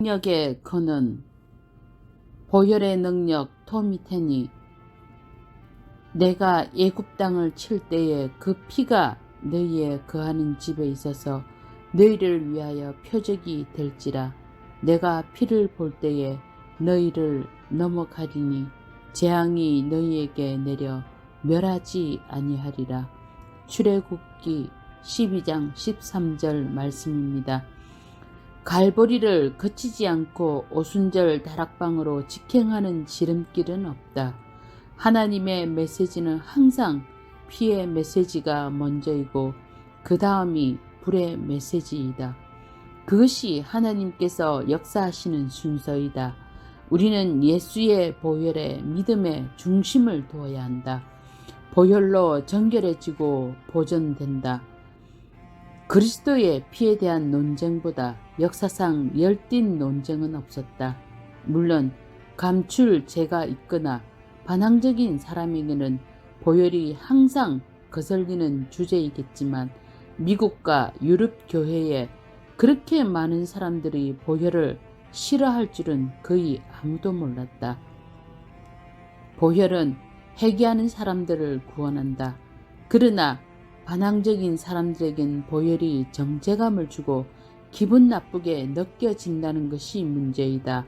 능력에 그는 보혈의 능력 토미테니 내가 예굽 땅을 칠 때에 그 피가 너희의 거하는 집에 있어서 너희를 위하여 표적이 될지라. 내가 피를 볼 때에 너희를 넘어가리니 재앙이 너희에게 내려 멸하지 아니하리라. 출애굽기 12장 13절 말씀입니다. 갈보리를 거치지 않고 오순절 다락방으로 직행하는 지름길은 없다. 하나님의 메시지는 항상 피의 메시지가 먼저이고 그 다음이 불의 메시지이다. 그것이 하나님께서 역사하시는 순서이다. 우리는 예수의 보혈에 믿음의 중심을 두어야 한다. 보혈로 정결해지고 보존된다. 그리스도의 피에 대한 논쟁보다 역사상 열띤 논쟁은 없었다. 물론 감출 죄가 있거나 반항적인 사람에게는 보혈이 항상 거슬리는 주제이겠지만 미국과 유럽 교회에 그렇게 많은 사람들이 보혈을 싫어할 줄은 거의 아무도 몰랐다. 보혈은 회개하는 사람들을 구원한다. 그러나 반항적인 사람들에겐 보혈이 정제감을 주고 기분 나쁘게 느껴진다는 것이 문제이다.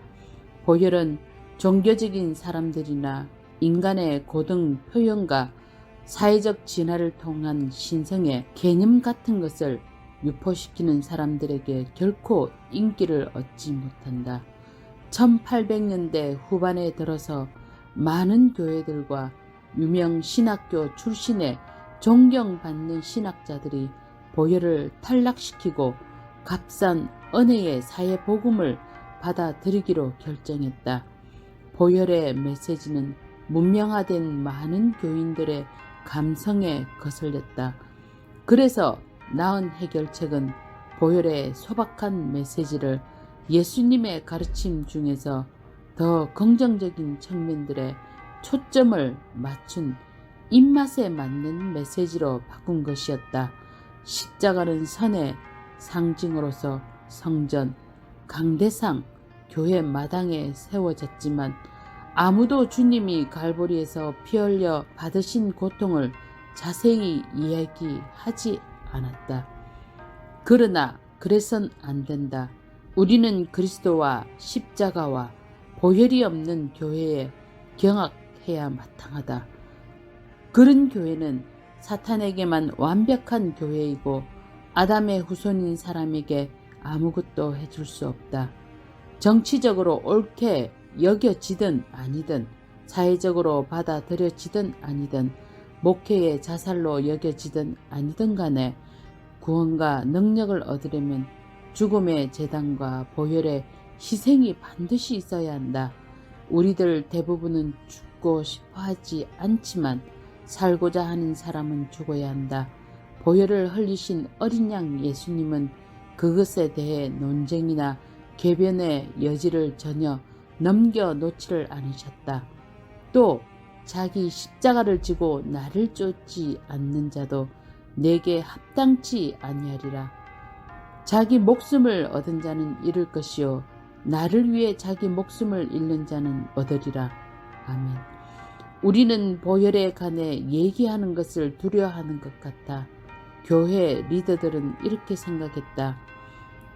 보혈은 종교적인 사람들이나 인간의 고등 표현과 사회적 진화를 통한 신성의 개념 같은 것을 유포시키는 사람들에게 결코 인기를 얻지 못한다. 1800년대 후반에 들어서 많은 교회들과 유명 신학교 출신의 존경받는 신학자들이 보혈을 탈락시키고 값싼 은혜의 사회 복음을 받아들이기로 결정했다. 보혈의 메시지는 문명화된 많은 교인들의 감성에 거슬렸다. 그래서 나은 해결책은 보혈의 소박한 메시지를 예수님의 가르침 중에서 더 긍정적인 측면들에 초점을 맞춘 입맛에 맞는 메시지로 바꾼 것이었다. 십자가는 선의 상징으로서 성전, 강대상, 교회 마당에 세워졌지만 아무도 주님이 갈보리에서 피 흘려 받으신 고통을 자세히 이야기하지 않았다. 그러나 그래선 안 된다. 우리는 그리스도와 십자가와 보혈이 없는 교회에 경악해야 마땅하다. 그런 교회는 사탄에게만 완벽한 교회이고 아담의 후손인 사람에게 아무것도 해줄 수 없다. 정치적으로 옳게 여겨지든 아니든 사회적으로 받아들여지든 아니든 목회의 자살로 여겨지든 아니든 간에 구원과 능력을 얻으려면 죽음의 재단과 보혈의 희생이 반드시 있어야 한다. 우리들 대부분은 죽고 싶어 하지 않지만 살고자 하는 사람은 죽어야 한다. 보혈을 흘리신 어린 양 예수님은 그것에 대해 논쟁이나 개변의 여지를 전혀 넘겨 놓지를 않으셨다. 또 자기 십자가를 지고 나를 쫓지 않는 자도 내게 합당치 아니하리라. 자기 목숨을 얻은 자는 잃을 것이요 나를 위해 자기 목숨을 잃는 자는 얻으리라. 아멘. 우리는 보혈에 관해 얘기하는 것을 두려워하는 것 같아. 교회 리더들은 이렇게 생각했다.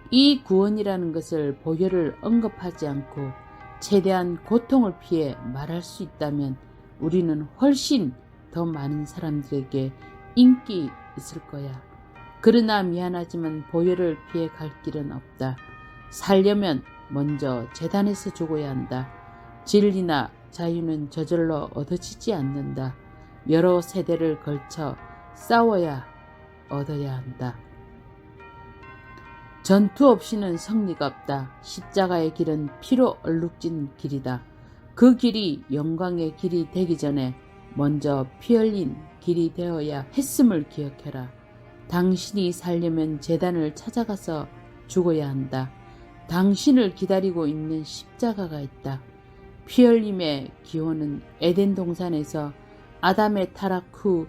이 구원이라는 것을 보혈을 언급하지 않고 최대한 고통을 피해 말할 수 있다면 우리는 훨씬 더 많은 사람들에게 인기 있을 거야. 그러나 미안하지만 보혈을 피해 갈 길은 없다. 살려면 먼저 재단에서 죽어야 한다. 진리나 자유는 저절로 얻어지지 않는다. 여러 세대를 걸쳐 싸워야 얻어야 한다. 전투 없이는 승리가 없다. 십자가의 길은 피로 얼룩진 길이다. 그 길이 영광의 길이 되기 전에 먼저 피 흘린 길이 되어야 했음을 기억해라. 당신이 살려면 재단을 찾아가서 죽어야 한다. 당신을 기다리고 있는 십자가가 있다. 피 흘림의 기원은 에덴 동산에서 아담의 타락 후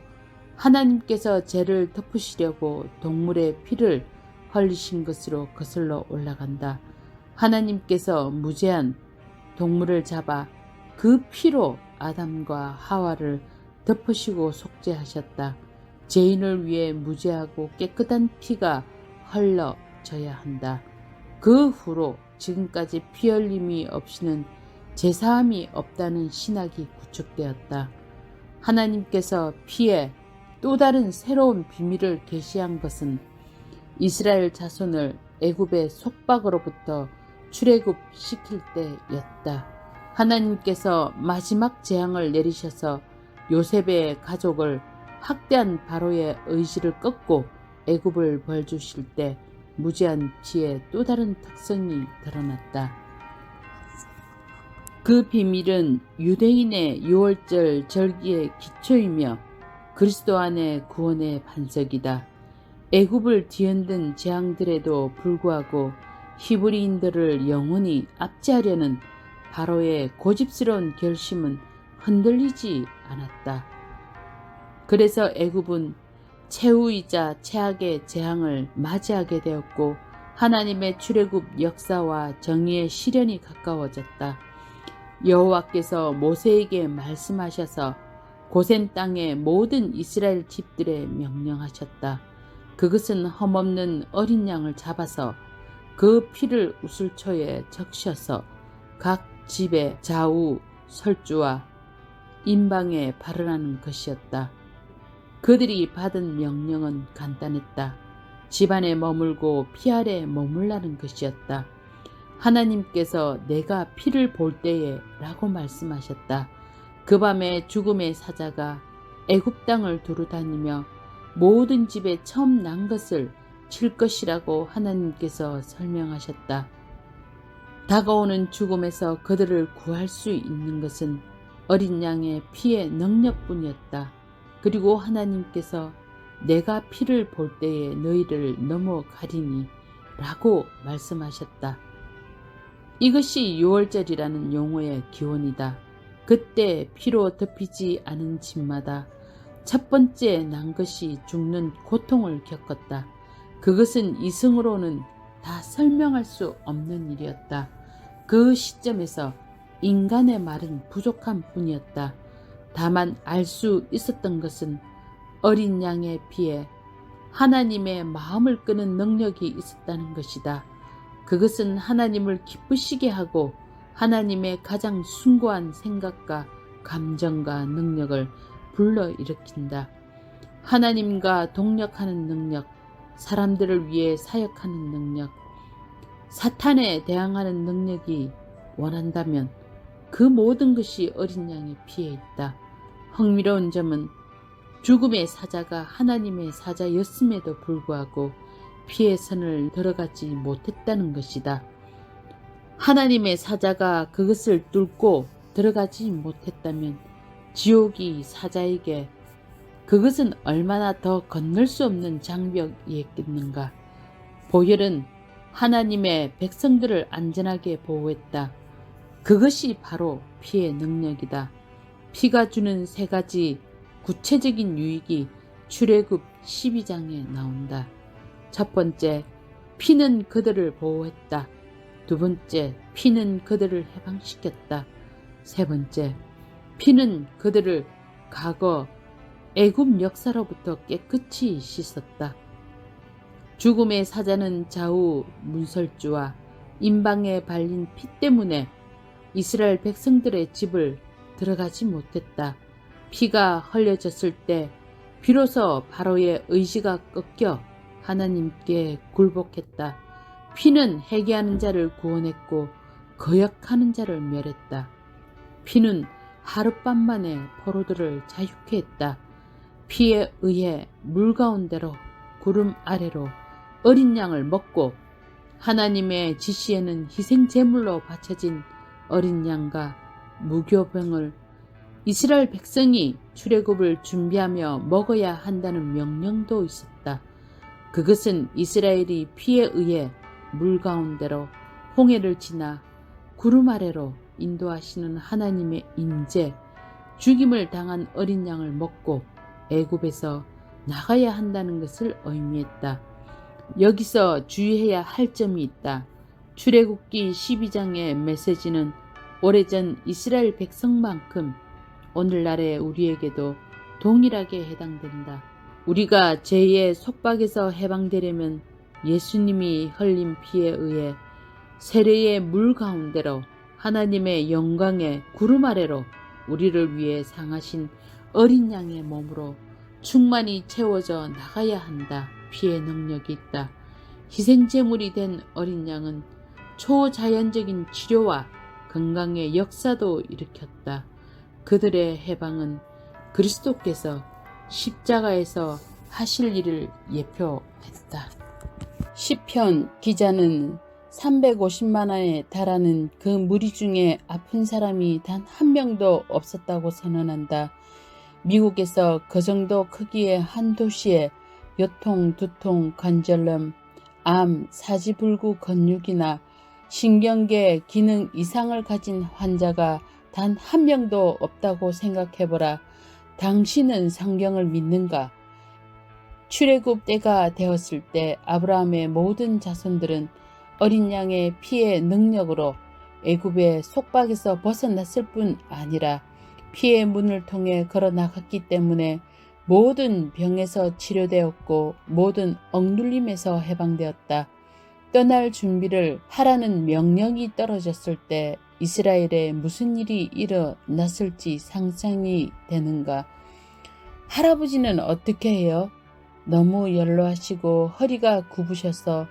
하나님께서 죄를 덮으시려고 동물의 피를 흘리신 것으로 거슬러 올라간다. 하나님께서 무제한 동물을 잡아 그 피로 아담과 하와를 덮으시고 속죄하셨다. 죄인을 위해 무죄하고 깨끗한 피가 흘러져야 한다. 그 후로 지금까지 피 흘림이 없이는 제사함이 없다는 신학이 구축되었다. 하나님께서 피에 또 다른 새로운 비밀을 계시한 것은 이스라엘 자손을 애굽의 속박으로부터 출애굽시킬 때였다. 하나님께서 마지막 재앙을 내리셔서 요셉의 가족을 학대한 바로의 의지를 꺾고 애굽을 벌주실 때 무제한 피의 또 다른 특성이 드러났다. 그 비밀은 유대인의 6월절 절기의 기초이며 그리스도 안의 구원의 반석이다. 애굽을 뒤흔든 재앙들에도 불구하고 히브리인들을 영원히 압제하려는 바로의 고집스러운 결심은 흔들리지 않았다. 그래서 애굽은 최후이자 최악의 재앙을 맞이하게 되었고 하나님의 출애굽 역사와 정의의 실현이 가까워졌다. 여호와께서 모세에게 말씀하셔서 고센 땅의 모든 이스라엘 집들에 명령하셨다. 그것은 험없는 어린 양을 잡아서 그 피를 우슬초에 적셔서 각 집의 좌우 설주와 인방에 바르라는 것이었다. 그들이 받은 명령은 간단했다. 집안에 머물고 피 아래 머물라는 것이었다. 하나님께서 내가 피를 볼 때에 라고 말씀하셨다. 그 밤에 죽음의 사자가 애굽 땅을 두루 다니며 모든 집에 처음 난 것을 칠 것이라고 하나님께서 설명하셨다. 다가오는 죽음에서 그들을 구할 수 있는 것은 어린 양의 피의 능력뿐이었다. 그리고 하나님께서 내가 피를 볼 때에 너희를 넘어가리니 라고 말씀하셨다. 이것이 6월절이라는 용어의 기원이다. 그때 피로 덮이지 않은 집마다 첫 번째 난 것이 죽는 고통을 겪었다. 그것은 이승으로는 다 설명할 수 없는 일이었다. 그 시점에서 인간의 말은 부족한 뿐이었다. 다만 알 수 있었던 것은 어린 양의 피에 하나님의 마음을 끄는 능력이 있었다는 것이다. 그것은 하나님을 기쁘시게 하고 하나님의 가장 숭고한 생각과 감정과 능력을 불러일으킨다. 하나님과 동력하는 능력, 사람들을 위해 사역하는 능력, 사탄에 대항하는 능력이 원한다면 그 모든 것이 어린 양의 피에 있다. 흥미로운 점은 죽음의 사자가 하나님의 사자였음에도 불구하고 피의 선을 들어가지 못했다는 것이다. 하나님의 사자가 그것을 뚫고 들어가지 못했다면 지옥이 사자에게 그것은 얼마나 더 건널 수 없는 장벽이었겠는가. 보혈은 하나님의 백성들을 안전하게 보호했다. 그것이 바로 피의 능력이다. 피가 주는 세 가지 구체적인 유익이 출애굽 12장에 나온다. 첫 번째, 피는 그들을 보호했다. 두 번째, 피는 그들을 해방시켰다. 세 번째, 피는 그들을 과거 애굽 역사로부터 깨끗이 씻었다. 죽음의 사자는 좌우 문설주와 임방에 발린 피 때문에 이스라엘 백성들의 집을 들어가지 못했다. 피가 흘려졌을 때 비로소 바로의 의지가 꺾여 하나님께 굴복했다. 피는 회개하는 자를 구원했고 거역하는 자를 멸했다. 피는 하룻밤 만에 포로들을 자유케 했다. 피에 의해 물 가운데로 구름 아래로 어린 양을 먹고 하나님의 지시에는 희생 제물로 바쳐진 어린 양과 무교병을 이스라엘 백성이 출애굽을 준비하며 먹어야 한다는 명령도 있었다. 그것은 이스라엘이 피에 의해 물 가운데로 홍해를 지나 구름 아래로 인도하시는 하나님의 인재, 죽임을 당한 어린 양을 먹고 애굽에서 나가야 한다는 것을 의미했다. 여기서 주의해야 할 점이 있다. 출애굽기 12장의 메시지는 오래전 이스라엘 백성만큼 오늘날의 우리에게도 동일하게 해당된다. 우리가 죄의 속박에서 해방되려면 예수님이 흘린 피에 의해 세례의 물 가운데로 하나님의 영광의 구름 아래로 우리를 위해 상하신 어린 양의 몸으로 충만히 채워져 나가야 한다. 피의 능력이 있다. 희생제물이 된 어린 양은 초자연적인 치료와 건강의 역사도 일으켰다. 그들의 해방은 그리스도께서 십자가에서 하실 일을 예표했다. 시편 기자는 350만 원에 달하는 그 무리 중에 아픈 사람이 단 한 명도 없었다고 선언한다. 미국에서 그 정도 크기의 한 도시에 요통, 두통, 관절염, 암, 사지불구 건육이나 신경계 기능 이상을 가진 환자가 단 한 명도 없다고 생각해보라. 당신은 성경을 믿는가? 출애굽 때가 되었을 때 아브라함의 모든 자손들은 어린 양의 피의 능력으로 애굽의 속박에서 벗어났을 뿐 아니라 피의 문을 통해 걸어 나갔기 때문에 모든 병에서 치료되었고 모든 억눌림에서 해방되었다. 떠날 준비를 하라는 명령이 떨어졌을 때 이스라엘에 무슨 일이 일어났을지 상상이 되는가? 할아버지는 어떻게 해요? 너무 연로하시고 허리가 굽으셔서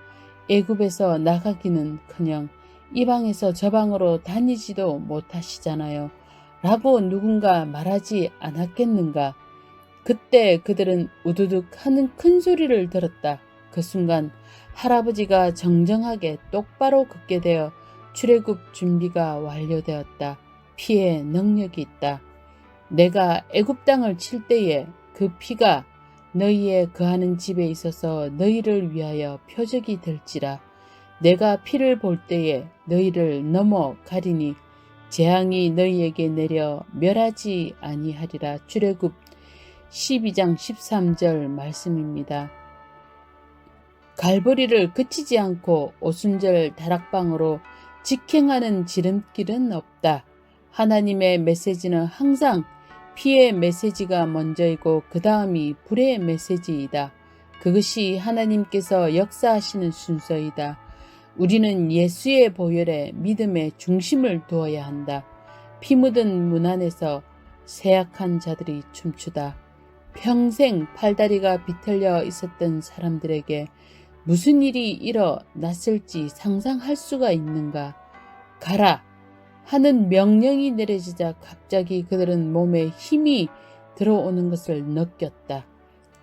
애굽에서 나가기는 커녕 이 방에서 저 방으로 다니지도 못하시잖아요. 라고 누군가 말하지 않았겠는가? 그때 그들은 우두둑 하는 큰 소리를 들었다. 그 순간 할아버지가 정정하게 똑바로 걷게 되어 출애굽 준비가 완료되었다. 피에 능력이 있다. 내가 애굽 땅을 칠 때에 그 피가 너희의 거하는 집에 있어서 너희를 위하여 표적이 될지라. 내가 피를 볼 때에 너희를 넘어 가리니 재앙이 너희에게 내려 멸하지 아니하리라. 출애굽 12장 13절 말씀입니다. 갈보리를 그치지 않고 오순절 다락방으로 직행하는 지름길은 없다. 하나님의 메시지는 항상 피의 메시지가 먼저이고 그 다음이 불의 메시지이다. 그것이 하나님께서 역사하시는 순서이다. 우리는 예수의 보혈에 믿음의 중심을 두어야 한다. 피 묻은 문 안에서 세약한 자들이 춤추다. 평생 팔다리가 비틀려 있었던 사람들에게 무슨 일이 일어났을지 상상할 수가 있는가? 가라! 하는 명령이 내려지자 갑자기 그들은 몸에 힘이 들어오는 것을 느꼈다.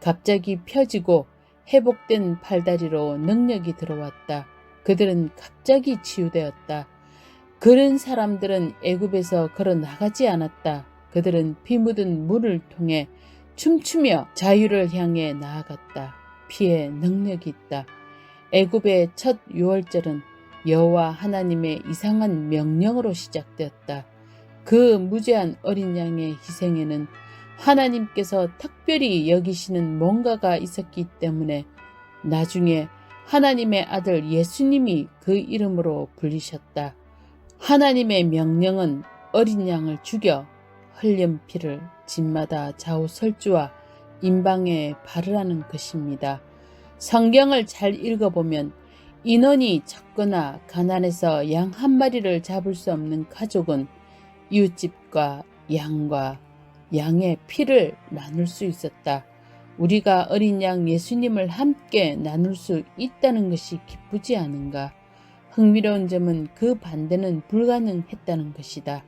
갑자기 펴지고 회복된 팔다리로 능력이 들어왔다. 그들은 갑자기 치유되었다. 그런 사람들은 애굽에서 걸어 나가지 않았다. 그들은 피 묻은 물을 통해 춤추며 자유를 향해 나아갔다. 피에 능력이 있다. 애굽의 첫 유월절은 여호와 하나님의 이상한 명령으로 시작되었다. 그 무죄한 어린 양의 희생에는 하나님께서 특별히 여기시는 뭔가가 있었기 때문에 나중에 하나님의 아들 예수님이 그 이름으로 불리셨다. 하나님의 명령은 어린 양을 죽여 흘린 피를 집마다 좌우 설주와 임방에 바르라는 것입니다. 성경을 잘 읽어보면 인원이 적거나 가난해서 양 한 마리를 잡을 수 없는 가족은 이웃집과 양과 양의 피를 나눌 수 있었다. 우리가 어린 양 예수님을 함께 나눌 수 있다는 것이 기쁘지 않은가? 흥미로운 점은 그 반대는 불가능했다는 것이다.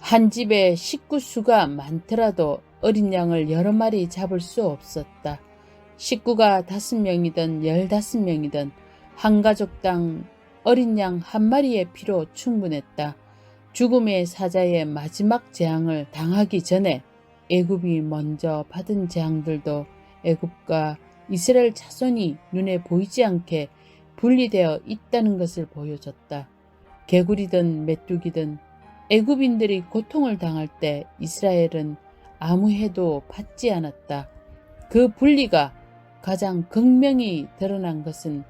한 집에 식구 수가 많더라도 어린 양을 여러 마리 잡을 수 없었다. 식구가 다섯 명이든 열다섯 명이든 한 가족당 어린 양 한 마리의 피로 충분했다. 죽음의 사자의 마지막 재앙을 당하기 전에 애굽이 먼저 받은 재앙들도 애굽과 이스라엘 자손이 눈에 보이지 않게 분리되어 있다는 것을 보여줬다. 개구리든 메뚜기든 애굽인들이 고통을 당할 때 이스라엘은 아무 해도 받지 않았다. 그 분리가 가장 극명히 드러난 것은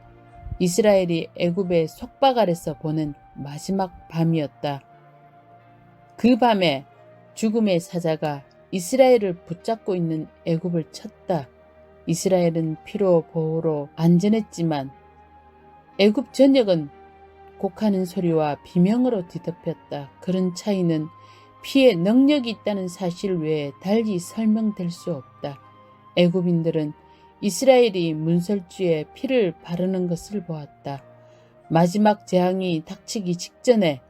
이스라엘이 애굽의 속박 아래서 보낸 마지막 밤이었다. 그 밤에 죽음의 사자가 이스라엘을 붙잡고 있는 애굽을 쳤다. 이스라엘은 피로 보호로 안전했지만 애굽 전역은 곡하는 소리와 비명으로 뒤덮였다. 그런 차이는 피에 능력이 있다는 사실 외에 달리 설명될 수 없다. 애굽인들은 이스라엘이 문설주에 피를 바르는 것을 보았다. 마지막 재앙이 닥치기 직전에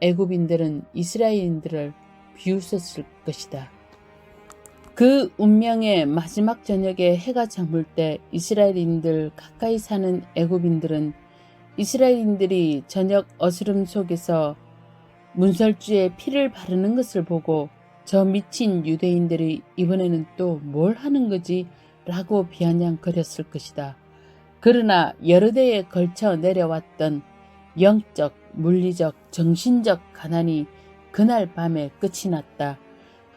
애굽인들은 이스라엘인들을 비웃었을 것이다. 그 운명의 마지막 저녁에 해가 저물 때 이스라엘인들 가까이 사는 애굽인들은 이스라엘인들이 저녁 어스름 속에서 문설주에 피를 바르는 것을 보고 저 미친 유대인들이 이번에는 또 뭘 하는 거지? 라고 비아냥거렸을 것이다. 그러나 여러 대에 걸쳐 내려왔던 영적, 물리적, 정신적 가난이 그날 밤에 끝이 났다.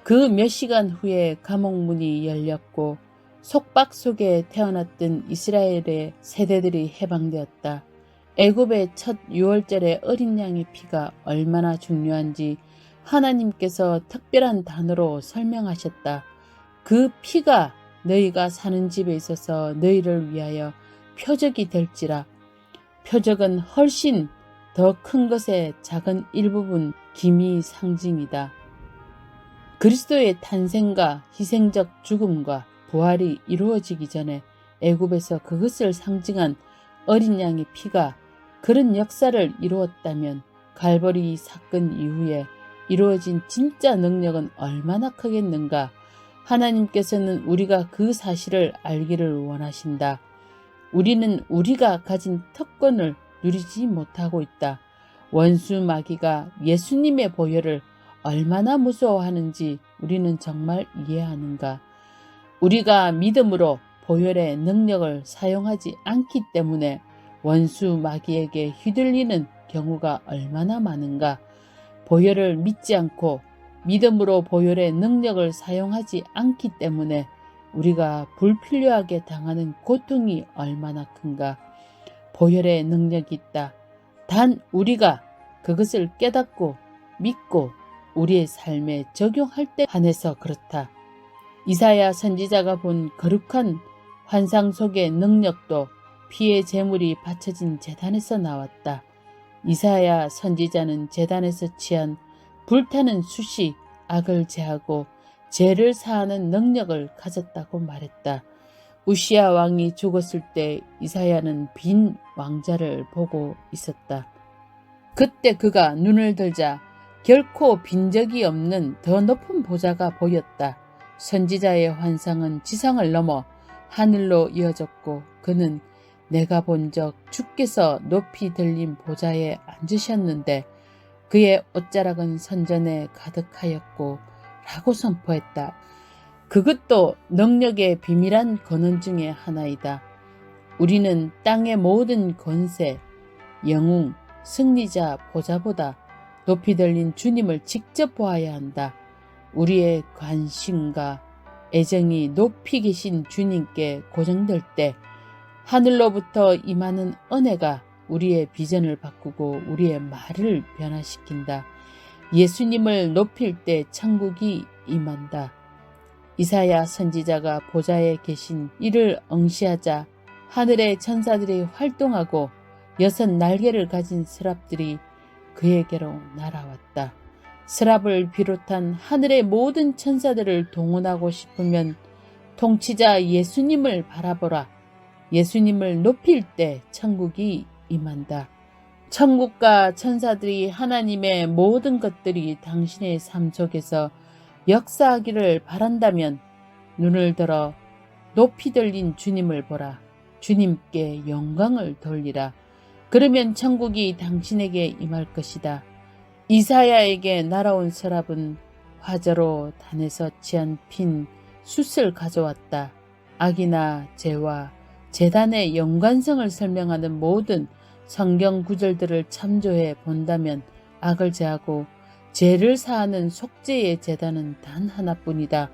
그 몇 시간 후에 감옥 문이 열렸고 속박 속에 태어났던 이스라엘의 세대들이 해방되었다. 애굽의 첫 6월절의 어린 양의 피가 얼마나 중요한지 하나님께서 특별한 단어로 설명하셨다. 그 피가 너희가 사는 집에 있어서 너희를 위하여 표적이 될지라. 표적은 훨씬 더 큰 것의 작은 일부분 기미 상징이다. 그리스도의 탄생과 희생적 죽음과 부활이 이루어지기 전에 애굽에서 그것을 상징한 어린 양의 피가 그런 역사를 이루었다면 갈보리 사건 이후에 이루어진 진짜 능력은 얼마나 크겠는가. 하나님께서는 우리가 그 사실을 알기를 원하신다. 우리는 우리가 가진 특권을 누리지 못하고 있다. 원수 마귀가 예수님의 보혈을 얼마나 무서워하는지 우리는 정말 이해하는가? 우리가 믿음으로 보혈의 능력을 사용하지 않기 때문에 원수 마귀에게 휘둘리는 경우가 얼마나 많은가? 보혈을 믿지 않고 믿음으로 보혈의 능력을 사용하지 않기 때문에 우리가 불필요하게 당하는 고통이 얼마나 큰가. 보혈의 능력이 있다. 단 우리가 그것을 깨닫고 믿고 우리의 삶에 적용할 때 한해서 그렇다. 이사야 선지자가 본 거룩한 환상 속의 능력도 피의 제물이 바쳐진 재단에서 나왔다. 이사야 선지자는 재단에서 취한 불타는 숯이 악을 제하고 죄를 사하는 능력을 가졌다고 말했다. 우시아 왕이 죽었을 때 이사야는 빈 왕자를 보고 있었다. 그때 그가 눈을 들자 결코 빈 적이 없는 더 높은 보좌가 보였다. 선지자의 환상은 지상을 넘어 하늘로 이어졌고 그는 내가 본 적 주께서 높이 들린 보좌에 앉으셨는데 그의 옷자락은 선전에 가득하였고 라고 선포했다. 그것도 능력의 비밀한 권한 중의 하나이다. 우리는 땅의 모든 권세, 영웅, 승리자 보좌보다 높이 들린 주님을 직접 보아야 한다. 우리의 관심과 애정이 높이 계신 주님께 고정될 때 하늘로부터 임하는 은혜가 우리의 비전을 바꾸고 우리의 말을 변화시킨다. 예수님을 높일 때 천국이 임한다. 이사야 선지자가 보좌에 계신 이를 응시하자 하늘의 천사들이 활동하고 여섯 날개를 가진 스랍들이 그에게로 날아왔다. 스랍을 비롯한 하늘의 모든 천사들을 동원하고 싶으면 통치자 예수님을 바라보라. 예수님을 높일 때 천국이 임한다. 천국과 천사들이 하나님의 모든 것들이 당신의 삶 속에서 역사하기를 바란다면 눈을 들어 높이 들린 주님을 보라. 주님께 영광을 돌리라. 그러면 천국이 당신에게 임할 것이다. 이사야에게 날아온 서랍은 화저로 단에서 취한 핀 숯을 가져왔다. 악이나 죄와 재단의 연관성을 설명하는 모든 성경 구절들을 참조해 본다면 악을 제하고 죄를 사하는 속죄의 재단은 단 하나뿐이다.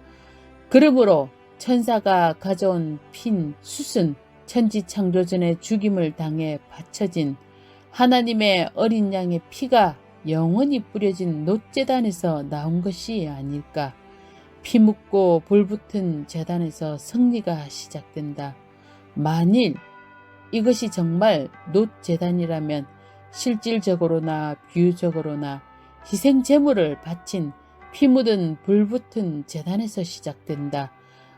그러므로 천사가 가져온 핀 숯은 천지 창조전에 죽임을 당해 바쳐진 하나님의 어린 양의 피가 영원히 뿌려진 노재단에서 나온 것이 아닐까. 피 묻고 불 붙은 재단에서 승리가 시작된다. 만일 이것이 정말 노재단이라면 실질적으로나 비유적으로나 희생 제물을 바친 피 묻은 불 붙은 재단에서 시작된다.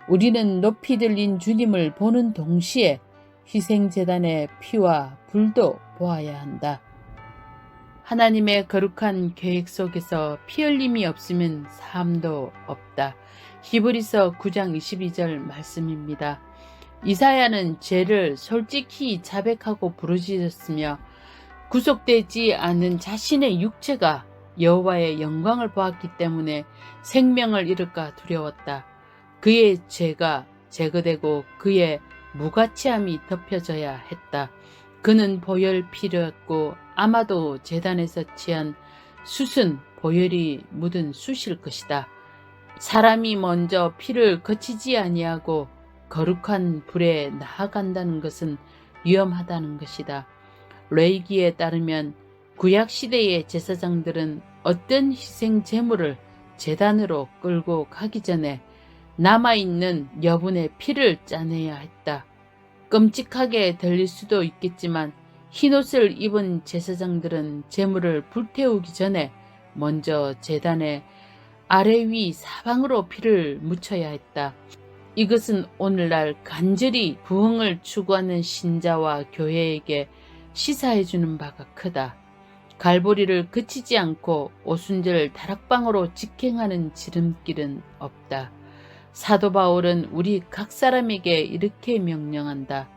우리는 높이 들린 주님을 보는 동시에 희생 재단의 피와 불도 보아야 한다. 하나님의 거룩한 계획 속에서 피 흘림이 없으면 삶도 없다. 히브리서 9장 22절 말씀입니다. 이사야는 죄를 솔직히 자백하고 부르짖었으며 구속되지 않은 자신의 육체가 여호와의 영광을 보았기 때문에 생명을 잃을까 두려웠다. 그의 죄가 제거되고 그의 무가치함이 덮여져야 했다. 그는 보혈 피였고 아마도 재단에서 취한 숯은 보혈이 묻은 숯일 것이다. 사람이 먼저 피를 거치지 아니하고 거룩한 불에 나아간다는 것은 위험하다는 것이다. 레이기에 따르면 구약 시대의 제사장들은 어떤 희생 제물을 재단으로 끌고 가기 전에 남아있는 여분의 피를 짜내야 했다. 끔찍하게 들릴 수도 있겠지만 흰옷을 입은 제사장들은 제물을 불태우기 전에 먼저 재단에 아래 위 사방으로 피를 묻혀야 했다. 이것은 오늘날 간절히 부흥을 추구하는 신자와 교회에게 시사해주는 바가 크다. 갈보리를 그치지 않고 오순절 다락방으로 직행하는 지름길은 없다. 사도 바울은 우리 각 사람에게 이렇게 명령한다.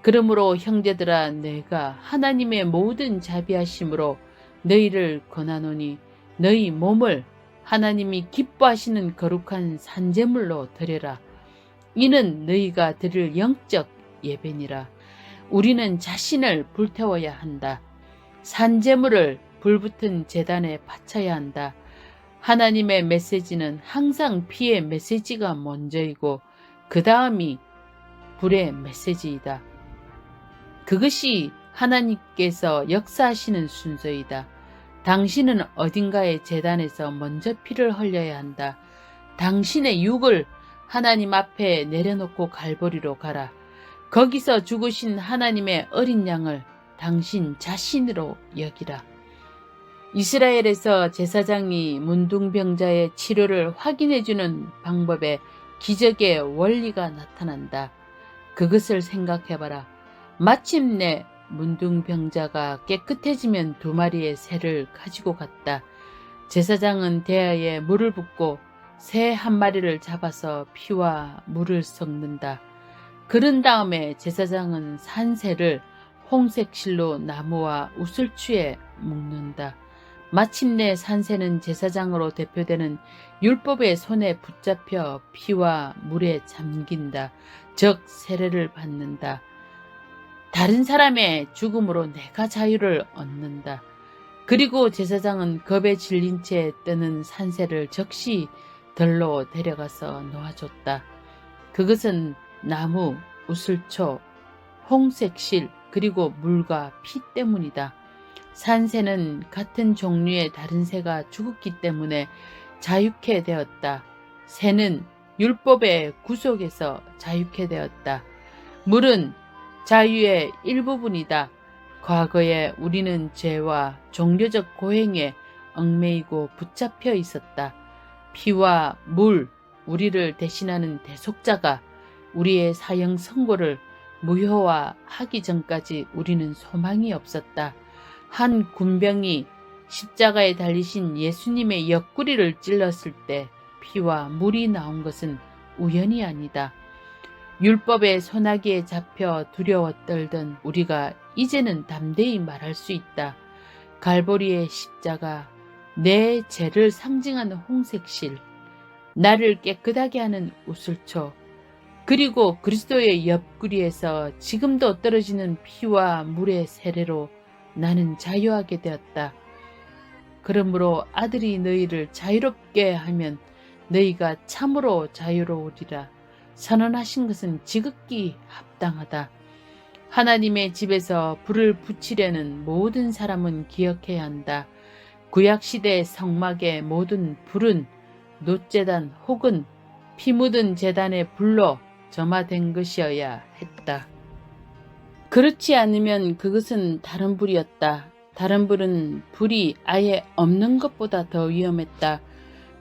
그러므로 형제들아 내가 하나님의 모든 자비하심으로 너희를 권하노니 너희 몸을 하나님이 기뻐하시는 거룩한 산재물로 드려라. 이는 너희가 드릴 영적 예배니라. 우리는 자신을 불태워야 한다. 산재물을 불붙은 재단에 바쳐야 한다. 하나님의 메시지는 항상 피의 메시지가 먼저이고 그 다음이 불의 메시지이다. 그것이 하나님께서 역사하시는 순서이다. 당신은 어딘가의 재단에서 먼저 피를 흘려야 한다. 당신의 육을 하나님 앞에 내려놓고 갈보리로 가라. 거기서 죽으신 하나님의 어린 양을 당신 자신으로 여기라. 이스라엘에서 제사장이 문둥병자의 치료를 확인해주는 방법에 기적의 원리가 나타난다. 그것을 생각해봐라. 마침내 문둥병자가 깨끗해지면 두 마리의 새를 가지고 갔다. 제사장은 대야에 물을 붓고 새 한 마리를 잡아서 피와 물을 섞는다. 그런 다음에 제사장은 산새를 홍색 실로 나무와 우슬추에 묶는다. 마침내 산새는 제사장으로 대표되는 율법의 손에 붙잡혀 피와 물에 잠긴다. 즉 세례를 받는다. 다른 사람의 죽음으로 내가 자유를 얻는다. 그리고 제사장은 겁에 질린 채 뜨는 산새를 적시 덜로 데려가서 놓아줬다. 그것은 나무, 우슬초, 홍색실, 그리고 물과 피 때문이다. 산새는 같은 종류의 다른 새가 죽었기 때문에 자유케 되었다. 새는 율법의 구속에서 자유케 되었다. 물은 자유의 일부분이다. 과거에 우리는 죄와 종교적 고행에 얽매이고 붙잡혀 있었다. 피와 물, 우리를 대신하는 대속자가 우리의 사형 선고를 무효화하기 전까지 우리는 소망이 없었다. 한 군병이 십자가에 달리신 예수님의 옆구리를 찔렀을 때 피와 물이 나온 것은 우연이 아니다. 율법의 소나기에 잡혀 두려워 떨던 우리가 이제는 담대히 말할 수 있다. 갈보리의 십자가, 내 죄를 상징하는 홍색실, 나를 깨끗하게 하는 우슬초, 그리고 그리스도의 옆구리에서 지금도 떨어지는 피와 물의 세례로 나는 자유하게 되었다. 그러므로 아들이 너희를 자유롭게 하면 너희가 참으로 자유로우리라. 선언하신 것은 지극히 합당하다. 하나님의 집에서 불을 붙이려는 모든 사람은 기억해야 한다. 구약시대 성막의 모든 불은 노재단 혹은 피 묻은 재단의 불로 점화된 것이어야 했다. 그렇지 않으면 그것은 다른 불이었다. 다른 불은 불이 아예 없는 것보다 더 위험했다.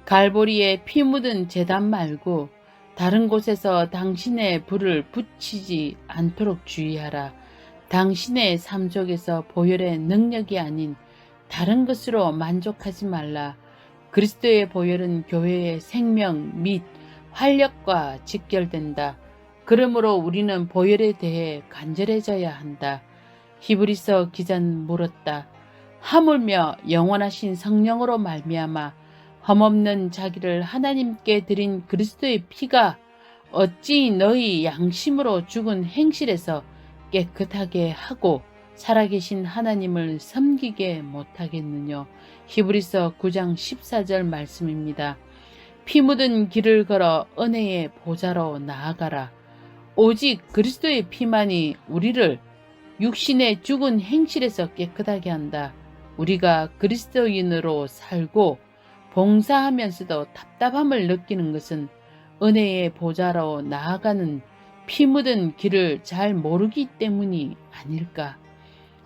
갈보리에 피 묻은 재단 말고 다른 곳에서 당신의 불을 붙이지 않도록 주의하라. 당신의 삶 속에서 보혈의 능력이 아닌 다른 것으로 만족하지 말라. 그리스도의 보혈은 교회의 생명 및 활력과 직결된다. 그러므로 우리는 보혈에 대해 간절해져야 한다. 히브리서 기자는 물었다. 하물며 영원하신 성령으로 말미암아 험없는 자기를 하나님께 드린 그리스도의 피가 어찌 너희 양심으로 죽은 행실에서 깨끗하게 하고 살아계신 하나님을 섬기게 못하겠느냐. 히브리서 9장 14절 말씀입니다. 피 묻은 길을 걸어 은혜의 보좌로 나아가라. 오직 그리스도의 피만이 우리를 육신의 죽은 행실에서 깨끗하게 한다. 우리가 그리스도인으로 살고 봉사하면서도 답답함을 느끼는 것은 은혜의 보좌로 나아가는 피 묻은 길을 잘 모르기 때문이 아닐까.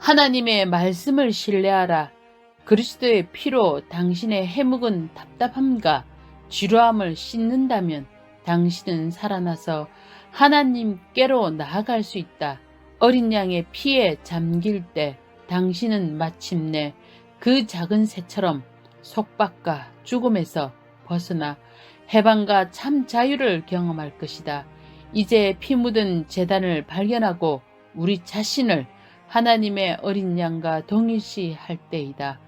하나님의 말씀을 신뢰하라. 그리스도의 피로 당신의 해묵은 답답함과 지루함을 씻는다면 당신은 살아나서 하나님께로 나아갈 수 있다. 어린 양의 피에 잠길 때 당신은 마침내 그 작은 새처럼 속박과 죽음에서 벗어나 해방과 참 자유를 경험할 것이다. 이제 피 묻은 재단을 발견하고 우리 자신을 하나님의 어린 양과 동일시 할 때이다.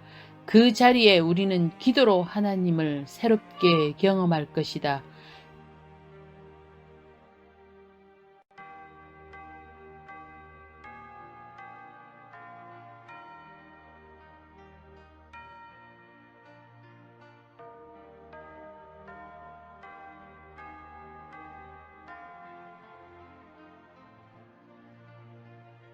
그 자리에 우리는 기도로 하나님을 새롭게 경험할 것이다.